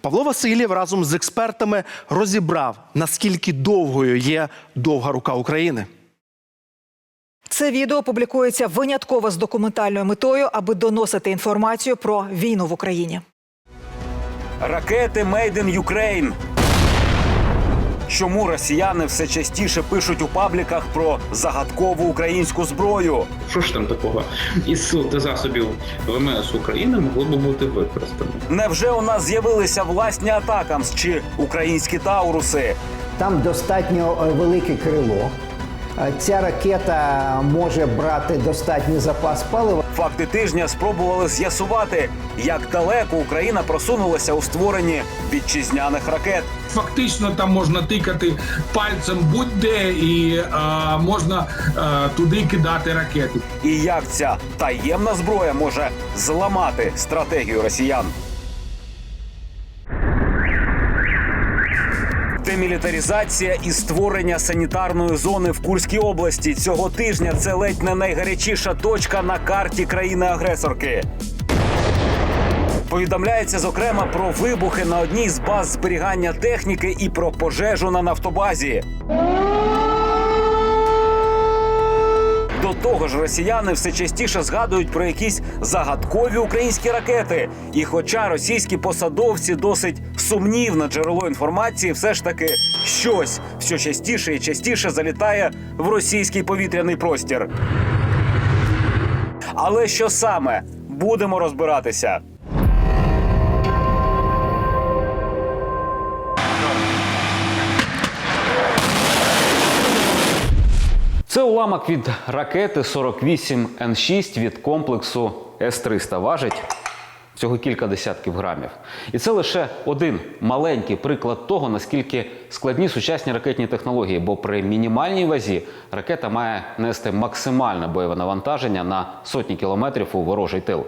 Павло Васильєв разом з експертами розібрав, наскільки довгою є довга рука України. Це відео публікується винятково з документальною метою, аби доносити інформацію про війну в Україні. Ракети Made in Ukraine. Чому росіяни все частіше пишуть у пабліках про загадкову українську зброю? Що ж там такого із сил та засобів ВМС України могло би бути використано? Невже у нас з'явилися власні атакамс чи українські тауруси? Там достатньо е, велике крило. Е, Ця ракета може брати достатній запас палива. Факти тижня спробували з'ясувати, як далеко Україна просунулася у створенні вітчизняних ракет. Фактично там можна тикати пальцем будь-де і е, можна е, туди кидати ракети. І як ця таємна зброя може зламати стратегію росіян? Демілітаризація і створення санітарної зони в Курській області цього тижня це ледь не найгарячіша точка на карті країни-агресорки. Повідомляється зокрема про вибухи на одній з баз зберігання техніки і про пожежу на нафтобазі. До того ж, росіяни все частіше згадують про якісь загадкові українські ракети. І хоча російські посадовці досить сумнівне джерело інформації, все ж таки щось все частіше і частіше залітає в російський повітряний простір. Але що саме будемо розбиратися? Це уламок від ракети 48 Н6 від комплексу С-300. Важить всього кілька десятків грамів. І це лише один маленький приклад того, наскільки складні сучасні ракетні технології, бо при мінімальній вазі ракета має нести максимальне бойове навантаження на сотні кілометрів у ворожий тил.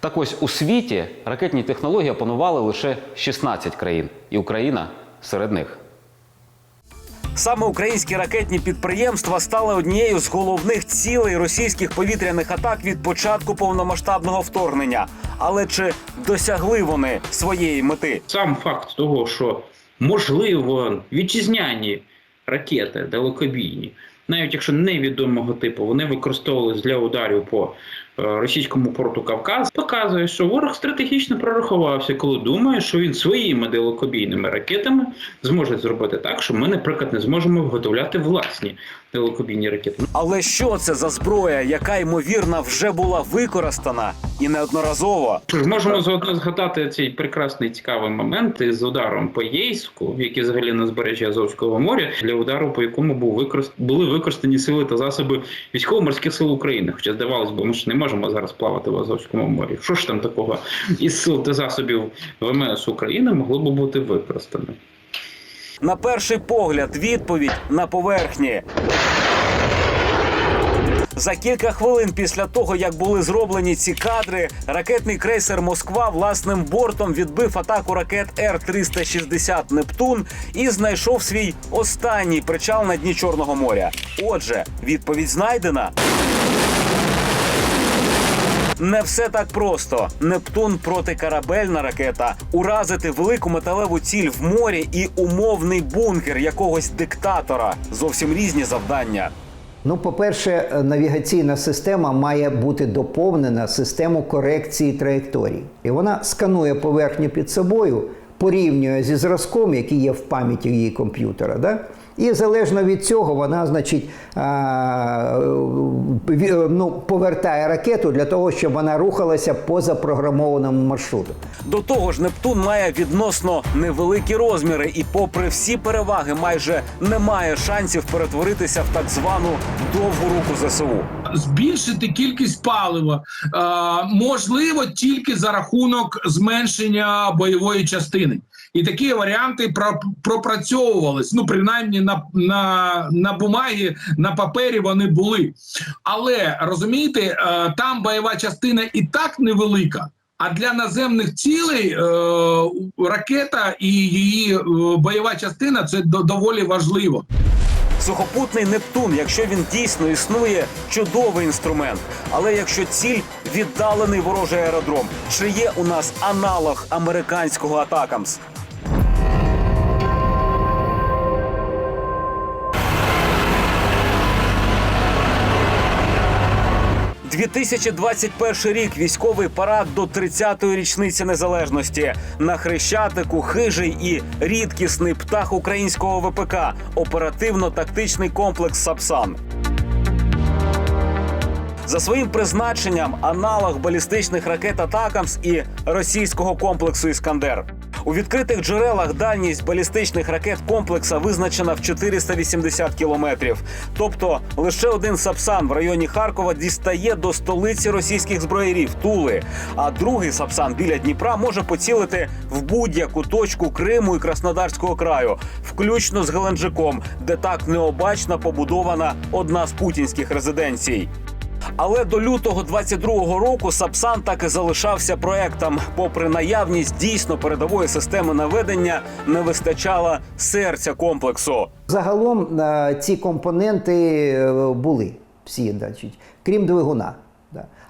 Так ось у світі ракетні технології опанували лише 16 країн, і Україна серед них. Саме українські ракетні підприємства стали однією з головних цілей російських повітряних атак від початку повномасштабного вторгнення. Але чи досягли вони своєї мети? Сам факт того, що можливо вітчизняні ракети далекобійні, навіть якщо невідомого типу, вони використовувалися для ударів по російському порту Кавказ, показує, що ворог стратегічно прорахувався, коли думає, що він своїми далекобійними ракетами зможе зробити так, що ми, наприклад, не зможемо виготовляти власні далекобійні ракети. Але що це за зброя, яка ймовірно вже була використана і неодноразово? Що ж, можемо згадати цей прекрасний цікавий момент із ударом по Єйську, який взагалі на збережжі Азовського моря, для удару, по якому був використ... були використані сили та засоби військово-морських сил України. Хоча здавалось би, ми ж не можемо зараз плавати в Азовському морі. Що ж там такого із сил та засобів ВМС України могло би бути використано? На перший погляд, відповідь на поверхні. За кілька хвилин після того, як були зроблені ці кадри, ракетний крейсер Москва власним бортом відбив атаку ракет Р-360 Нептун і знайшов свій останній причал на дні Чорного моря. Отже, відповідь знайдена. Не все так просто. Нептун протикорабельна ракета, уразити велику металеву ціль в морі і умовний бункер якогось диктатора. Зовсім різні завдання. Ну, по-перше, навігаційна система має бути доповнена систему корекції траєкторій. І вона сканує поверхню під собою, порівнює зі зразком, який є в пам'яті її комп'ютера. Да? І залежно від цього вона, значить, ну, повертає ракету для того, щоб вона рухалася по запрограмованому маршруту. До того ж, Нептун має відносно невеликі розміри, і, попри всі переваги, майже не має шансів перетворитися в так звану довгу руку ЗСУ. Збільшити кількість палива можливо тільки за рахунок зменшення бойової частини. І такі варіанти про- пропрацьовувались. Ну, принаймні на, на, на бумагі, на папері вони були. Але розумієте, е, там бойова частина і так невелика. А для наземних цілей е, ракета і її е, бойова частина це до- доволі важливо. Сухопутний Нептун, якщо він дійсно існує, чудовий інструмент. Але якщо ціль віддалений ворожий аеродром, чи є у нас аналог американського Атакамс? – 2021 рік військовий парад до 30-ї річниці незалежності. На хрещатику хижий і рідкісний птах українського ВПК оперативно-тактичний комплекс Сапсан. За своїм призначенням аналог балістичних ракет Атакамс і російського комплексу Іскандер. У відкритих джерелах дальність балістичних ракет комплекса визначена в 480 кілометрів. Тобто лише один Сапсан в районі Харкова дістає до столиці російських зброярів Тули. А другий Сапсан біля Дніпра може поцілити в будь-яку точку Криму і Краснодарського краю, включно з Геленджиком, де так необачно побудована одна з путінських резиденцій. Але до лютого 22-го року Сапсан так і залишався проектом. Попри наявність дійсно передової системи наведення, не вистачало серця комплексу. Загалом е, ці компоненти е, були всі, значить, крім двигуна.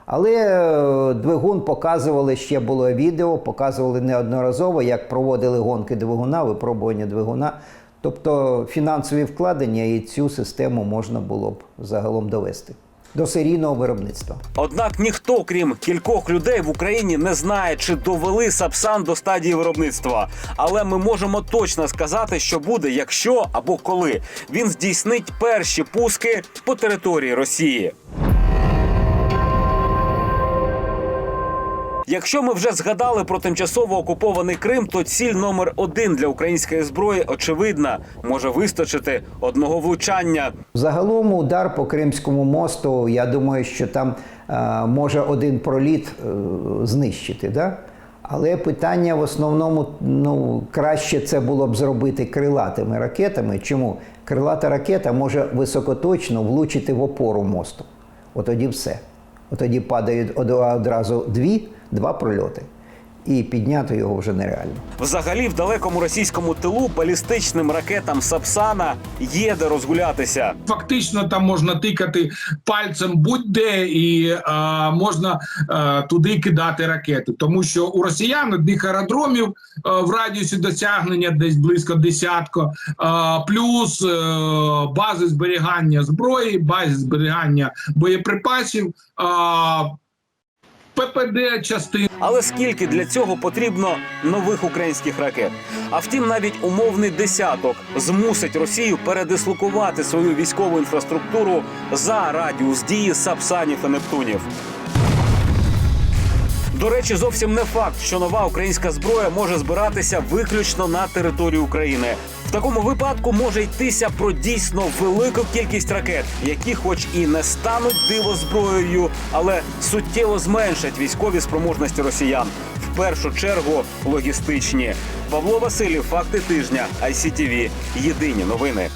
Але е, двигун показували, ще було відео, показували неодноразово, як проводили гонки двигуна, випробування двигуна. Тобто фінансові вкладення і цю систему можна було б загалом довести до серійного виробництва. Однак ніхто, крім кількох людей в Україні, не знає, чи довели Сапсан до стадії виробництва. Але ми можемо точно сказати, що буде, якщо або коли він здійснить перші пуски по території Росії. Якщо ми вже згадали про тимчасово окупований Крим, то ціль номер один для української зброї очевидна може вистачити одного влучання. Загалом удар по Кримському мосту, я думаю, що там е, може один проліт е, знищити. Да? Але питання в основному ну, краще це було б зробити крилатими ракетами. Чому? Крилата ракета може високоточно влучити в опору мосту. От тоді все. От тоді падають одразу дві, два прольоти. І підняти його вже нереально. Взагалі, в далекому російському тилу балістичним ракетам Сапсана є де розгулятися. Фактично там можна тикати пальцем будь-де і е, можна е, туди кидати ракети, тому що у росіян одних аеродромів е, в радіусі досягнення десь близько десятко, е, плюс е, бази зберігання зброї, бази зберігання боєприпасів. Е, ППД частин Але скільки для цього потрібно нових українських ракет? А втім, навіть умовний десяток змусить Росію передислокувати свою військову інфраструктуру за радіус дії Сапсанів та Нептунів. До речі, зовсім не факт, що нова українська зброя може збиратися виключно на території України. В такому випадку може йтися про дійсно велику кількість ракет, які, хоч і не стануть дивозброєю, але суттєво зменшать військові спроможності росіян. В першу чергу логістичні. Павло Василів, факти тижня, ICTV. Єдині новини.